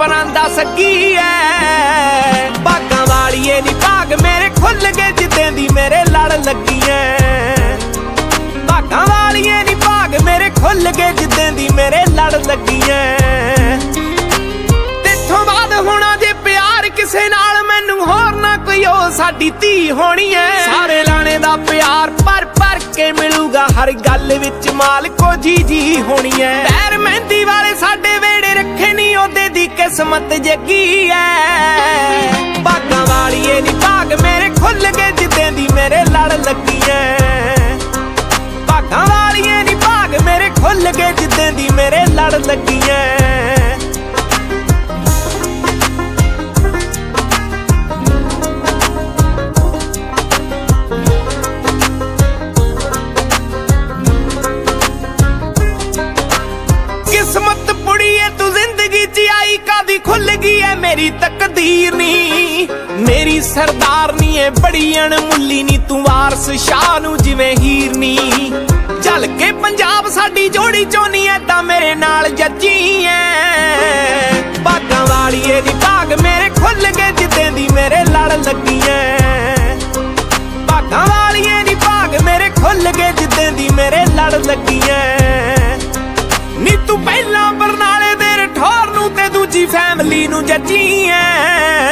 ਸੱਗੀ ਐ। ਬਾਗਾਂ ਵਾਲੀਏ ਨੀ ਭਾਗ ਮੇਰੇ ਖੁੱਲ ਗਏ ਜਿੱਦਾਂ ਦੀ ਮੇਰੇ ਲੜ ਲੱਗੀ ਐ ਬਾਗਾਂ ਵਾਲੀਏ ਨੀ ਭਾਗ ਮੇਰੇ ਖੁੱਲ ਗਏ ਜਿੱਦਾਂ ਦੀ ਮੇਰੇ ਲੜ ਲੱਗੀ ਐ ਤੇਥੋਂ ਬਾਅਦ ਹੋਣਾ ਜੇ ਪਿਆਰ ਕਿਸੇ ਨਾਲ, ਮੈਨੂੰ ਹੋਰ ਨਾ ਕੋਈ ਉਹ ਸਾਡੀ ਧੀ ਹੋਣੀ ਐ। ਸਾਰੇ ਲਾਣੇ ਦਾ ਪਿਆਰ ਪਰ ਪਰ ਕੇ ਮਿਲੂਗਾ, ਹਰ ਗੱਲ ਵਿੱਚ ਮਾਲਕੋ ਜੀ ਜੀ ਹੋਣੀ ਐ। ਪੈਰ ਮਹਿੰਦੀ ਕਿਸਮਤ ਜੱਗੀ ਐ। ਬਾਗਾਂ ਵਾਲੀਏ ਨੀ ਭਾਗ ਮੇਰੇ ਖੁੱਲ ਗਏ, ਜਿੱਦਾਂ ਦੀ ਮੇਰੇ ਲੜ ਲੱਗੀ ਐ। ਭਾਗਾਂ ਵਾਲੀਏ ਨੀ ਭਾਗ ਮੇਰੇ ਖੁੱਲ ਗਏ, ਜਿੱਦਾਂ ਦੀ ਮੇਰੇ ਲੜ ਲੱਗੀ ਮੇਰੀ ਤਕਦੀਰ ਨੀ, ਮੇਰੀ ਸਰਦਾਰਨੀ ਏ ਬੜੀ ਅਣਮੁੱਲੀ ਨੀ, ਤੂੰ ਵਾਰਸ ਸ਼ਾਹ ਨੂੰ ਜਿਵੇਂ ਹੀਰ ਨੀ। ਚੱਲ ਕੇ ਪੰਜਾਬ ਸਾਡੀ ਜੋੜੀ ਚੋਨੀ ਐ ਦੂਜੀ ਫੈਮਿਲੀ ਨੂੰ ਜੱਜੀ ਐ